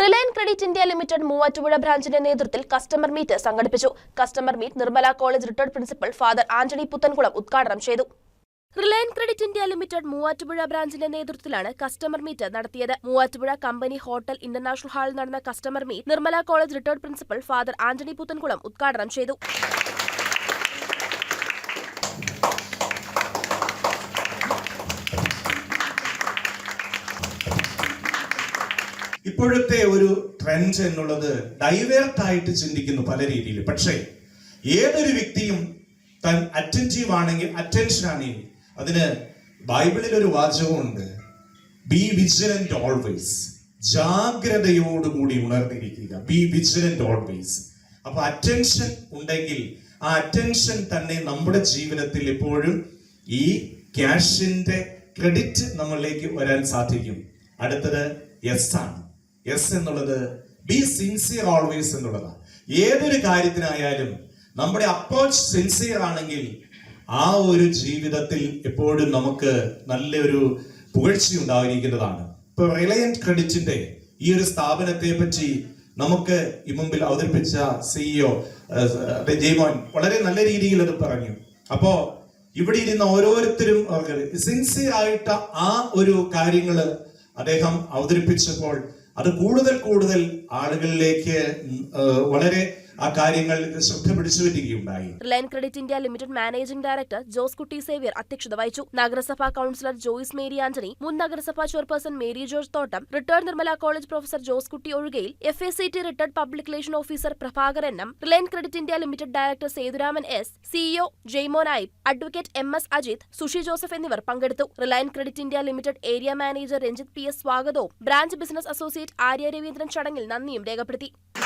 Reliance credit India limited Muvattupuzha ബ്രാഞ്ചിന്റെ നേതൃത്വത്തിൽ customer meet സംഘടിപ്പിച്ചു. Customer meet Nirmala college retired principal father Antony Puthenkulam ഉദ്ഘാടനം ചെയ്തു. Reliance credit India limited Muvattupuzha ബ്രാഞ്ചിന്റെ നേതൃത്വത്തിലാണ് customer meet നടത്തിയത്. Muvattupuzha company hotel international ഹാളിൽ നടന്ന customer meet Nirmala college retired principal father Antony Puthenkulam ഉദ്ഘാടനം ചെയ്തു. ഇപ്പോഴത്തെ ഒരു ട്രെൻഡ് എന്നുള്ളത് ഡൈവേർട്ട് ആയിട്ട് ചിന്തിക്കുന്നു പല രീതിയിൽ. പക്ഷേ ഏതൊരു വ്യക്തിയും താൻ അറ്റന്റീവ് ആണെങ്കിൽ അറ്റൻഷൻ ആണെങ്കിൽ അതിന് ബൈബിളിൽ ഒരു വാചകമുണ്ട് ബി വിജിലന്റ് ഓൾവേസ് ജാഗ്രതയോടുകൂടി ഉണർന്നിരിക്കുക. ബി വിജിലന്റ് ഓൾവേസ് അപ്പൊ അറ്റൻഷൻ ഉണ്ടെങ്കിൽ ആ അറ്റൻഷൻ തന്നെ നമ്മുടെ ജീവിതത്തിൽ എപ്പോഴും ഈ ക്യാഷിന്റെ ക്രെഡിറ്റ് നമ്മളിലേക്ക് വരാൻ സാധിക്കും. അടുത്തത് എസ് ആണ്. യെസ് എന്നുള്ളത് ബി സിൻസിയർ ഓൾവേസ് എന്നുള്ളതാണ്. ഏതൊരു കാര്യത്തിനായാലും നമ്മുടെ അപ്രോച്ച് സിൻസിയർ ആണെങ്കിൽ ആ ഒരു ജീവിതത്തിൽ എപ്പോഴും നമുക്ക് നല്ലൊരു പുകഴ്ച ഉണ്ടായിരിക്കുന്നതാണ്. ഇപ്പൊ റിലയൻസ് ക്രെഡിറ്റിന്റെ ഈ ഒരു സ്ഥാപനത്തെ പറ്റി നമുക്ക് ഈ മുമ്പിൽ അവതരിപ്പിച്ച സിഇഒ ജയ്മോൻ വളരെ നല്ല രീതിയിൽ അത് പറഞ്ഞു. അപ്പോ ഇവിടെ ഇരുന്ന ഓരോരുത്തരും സിൻസിയർ ആയിട്ട് ആ ഒരു കാര്യങ്ങൾ അദ്ദേഹം അവതരിപ്പിച്ചപ്പോൾ അത് കൂടുതൽ കൂടുതൽ ആളുകളിലേക്ക് വളരെ ആ കാര്യങ്ങൾ ശ്രദ്ധ പിടിച്ചു പറ്റുകയുണ്ടായി. Reliance credit India limited managing director Jose Kutty Xavier അധ്യക്ഷത വഹിച്ചു. നഗരസഭാ കൌൺസിലർ ജോയിസ് മേരി ആന്റണി മുൻ നഗരസഭാ chairperson Mary George Thottam retired Nirmala college professor Jose Kutty Ozhukayil F A C T retired public relation officer Prabhakaran M Reliance credit India limited director Sethuraman S CEO Jaimon Naib advocate M S Ajith Sushi Joseph എന്നിവർ പങ്കെടുത്തു. Reliance credit India limited area manager Ranjith P S സ്വാഗതവും. Branch business associate Arya Raveendran ചടങ്ങിൽ നന്ദിയും രേഖപ്പെടുത്തി.